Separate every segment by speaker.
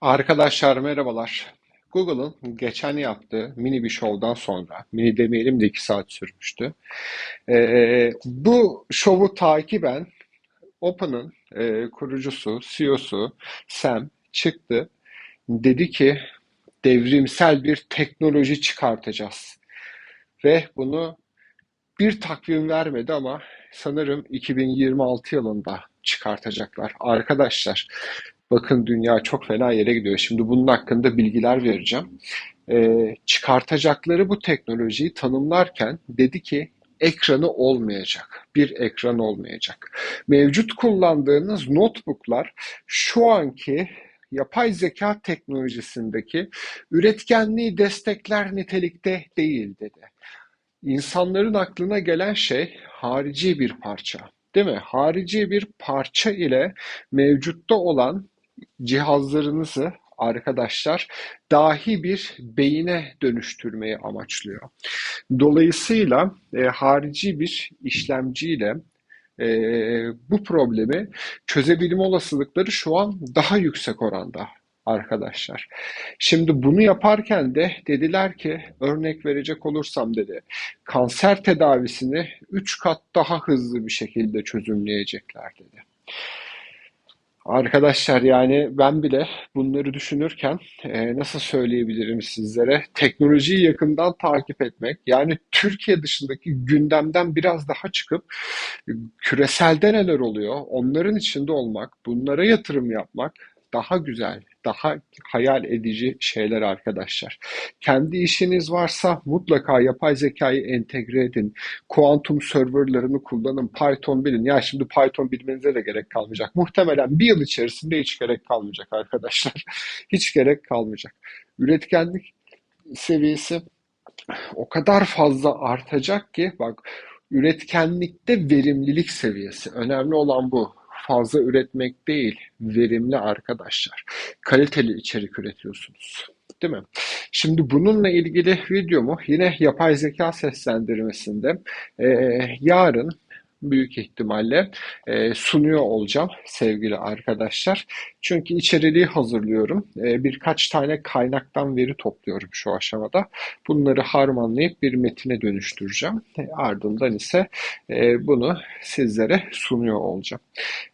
Speaker 1: Arkadaşlar merhabalar. Google'ın geçen yaptığı mini bir şovdan sonra, mini demeyelim de 2 saat sürmüştü. Ee, bu şovu takiben Open'ın e, kurucusu, CEO'su Sam çıktı. Dedi ki devrimsel bir teknoloji çıkartacağız. Ve bunu bir takvim vermedi ama sanırım 2026 yılında çıkartacaklar. Arkadaşlar bakın dünya çok fena yere gidiyor. Şimdi bunun hakkında bilgiler vereceğim. Ee, çıkartacakları bu teknolojiyi tanımlarken dedi ki ekranı olmayacak. Bir ekran olmayacak. Mevcut kullandığınız notebooklar şu anki yapay zeka teknolojisindeki üretkenliği destekler nitelikte değil dedi. İnsanların aklına gelen şey harici bir parça. Değil mi? Harici bir parça ile mevcutta olan cihazlarınızı arkadaşlar dahi bir beyine dönüştürmeyi amaçlıyor. Dolayısıyla e, harici bir işlemciyle e, bu problemi çözebilme olasılıkları şu an daha yüksek oranda arkadaşlar. Şimdi bunu yaparken de dediler ki örnek verecek olursam dedi kanser tedavisini 3 kat daha hızlı bir şekilde çözümleyecekler dedi. Arkadaşlar yani ben bile bunları düşünürken e, nasıl söyleyebilirim sizlere? Teknolojiyi yakından takip etmek yani Türkiye dışındaki gündemden biraz daha çıkıp küreselde neler oluyor onların içinde olmak bunlara yatırım yapmak daha güzel, daha hayal edici şeyler arkadaşlar. Kendi işiniz varsa mutlaka yapay zekayı entegre edin. Kuantum serverlarını kullanın. Python bilin. Ya şimdi Python bilmenize de gerek kalmayacak. Muhtemelen bir yıl içerisinde hiç gerek kalmayacak arkadaşlar. hiç gerek kalmayacak. Üretkenlik seviyesi o kadar fazla artacak ki bak üretkenlikte verimlilik seviyesi önemli olan bu fazla üretmek değil, verimli arkadaşlar. Kaliteli içerik üretiyorsunuz. Değil mi? Şimdi bununla ilgili videomu yine yapay zeka seslendirmesinde e, yarın büyük ihtimalle e, sunuyor olacağım sevgili arkadaşlar. Çünkü içeriliği hazırlıyorum. E, birkaç tane kaynaktan veri topluyorum şu aşamada. Bunları harmanlayıp bir metine dönüştüreceğim. E, ardından ise e, bunu sizlere sunuyor olacağım.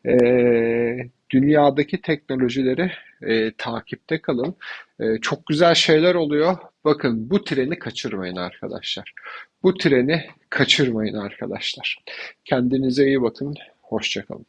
Speaker 1: E, dünyadaki teknolojileri e, takipte kalın. E, çok güzel şeyler oluyor. Bakın bu treni kaçırmayın arkadaşlar. Bu treni kaçırmayın arkadaşlar. Kendinize iyi bakın. Hoşçakalın.